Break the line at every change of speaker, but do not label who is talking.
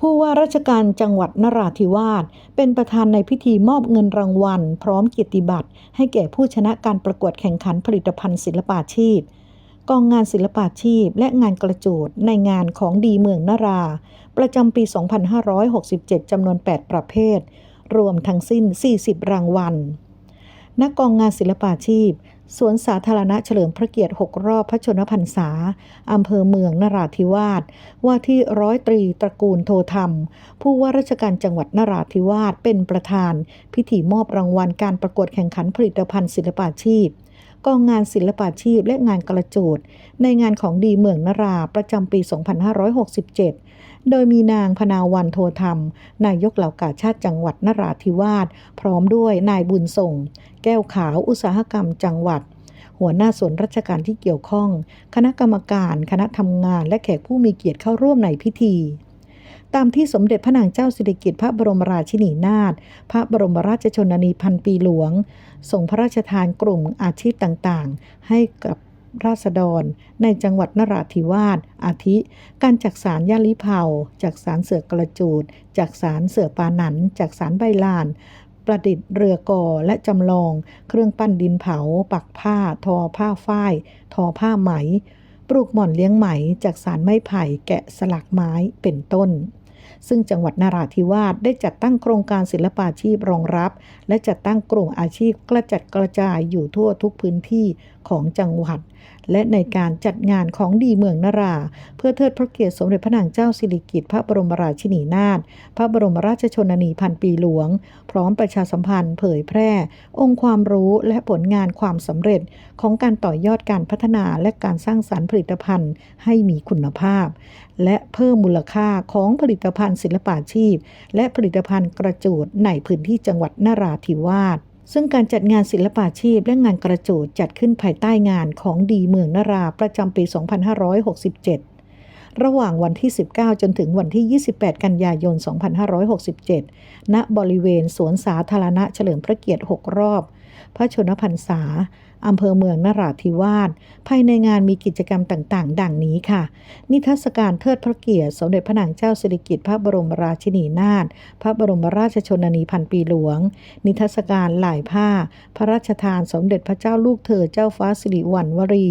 ผู้ว่าราชการจังหวัดนราธิวาสเป็นประธานในพิธีมอบเงินรางวัล พร้อมเกียรติบัตร ให้แก่ผู้ชนะการประกวดแข่งขันผลิตภัณฑ์ศิลปาชีพ กองงานศิลปาชีพ และงานกระจูดในงานของดีเมืองนรา ประจำปี 2567 จำนวน 8 ประเภท รวมทั้งสิ้น 40 รางวัลณกองงานศิลปาชีพ สวนสาธารณะเฉลิมพระเกียรติ 6 รอบพระชนมพรรษา อำเภอเมืองนราธิวาส ว่าที่ร้อยตรีตระกูลโทธรรม ผู้ว่าราชการจังหวัดนราธิวาสเป็นประธาน พิธีมอบรางวัลการประกวดแข่งขันผลิตภัณฑ์ศิลปาชีพ กองงานศิลปาชีพและงานกระจูด ในงานของดีเมืองนราประจำปี 2567 โดยมีนางพนาวันโทธรรม นายกเหล่ากาชาติจังหวัดนราธิวาส พร้อมด้วยนายบุญส่ง แก้วขาวอุตสาหกรรมจังหวัดหัวหน้าส่วนราชการที่เกี่ยวข้อง คณะกรรมการ คณะทำงาน และแขกผู้มีเกียรติเข้าร่วมในพิธี ตามที่สมเด็จพระนางเจ้าสิริกิติ์พระบรมราชินีนาถพระบรมราชชนนีพันปีหลวงทรงพระราชทานกลุ่มอาชีพต่างๆ ให้กับราษฎร ในจังหวัดนราธิวาส อาทิ การจักสารยาลิเผาจักสารเสือกระจูด จักสารเสือปาหนัน จักสารใบลาน ประดิษฐ์เรือกอและจำลอง เครื่องปั้นดินเผา ปักผ้า ทอผ้าฝ้าย ทอผ้าไหม ปลูกหม่อนเลี้ยงไหมจากสารไม้ไผ่ แกะสลักไม้ เป็นต้น ซึ่งจังหวัดนราธิวาสได้จัดตั้งโครงการศิลปาชีพรองรับ และจัดตั้งกลุ่มอาชีพกระจัดกระจายอยู่ทั่วทุกพื้นที่ของจังหวัด และในการจัดงานของดีเมืองนรา เพื่อเทิดพระเกียรติสมเด็จพระนางเจ้าสิริกิติ์พระบรมราชินีนาถพระบรมราชชนนีพันปีหลวง พร้อมประชาสัมพันธ์ เผยแพร่ องค์ความรู้และผลงานความสำเร็จของการต่อยอดการพัฒนาและการสร้างสรรค์ผลิตภัณฑ์ให้มีคุณภาพ และเพิ่มมูลค่าของผลิตภัณฑ์ศิลปาชีพ และผลิตภัณฑ์กระจูดในพื้นที่จังหวัดนราธิวาสซึ่งการจัดงานศิลปาชีพและงานกระจูดจัดขึ้นภายใต้งานของดีเมืองนราประจำปี 2567 ระหว่างวันที่ 19 จนถึงวันที่ 28 กันยายน 2567 ณ บริเวณสวนสาธารณะเฉลิมพระเกียรติ 6 รอบ พระชนพรรษาอำเภอเมืองนราธิวาส ภายในงานมีกิจกรรมต่างๆ ดังนี้ค่ะ นิทรรศการเทิดพระเกียรติ สมเด็จพระนางเจ้าสิริกิติ์พระบรมราชินีนาถ พระบรมราชชนนีพันปีหลวง นิทรรศการหลายผ้า พระราชทานสมเด็จพระเจ้าลูกเธอเจ้าฟ้าสิริวัณวรี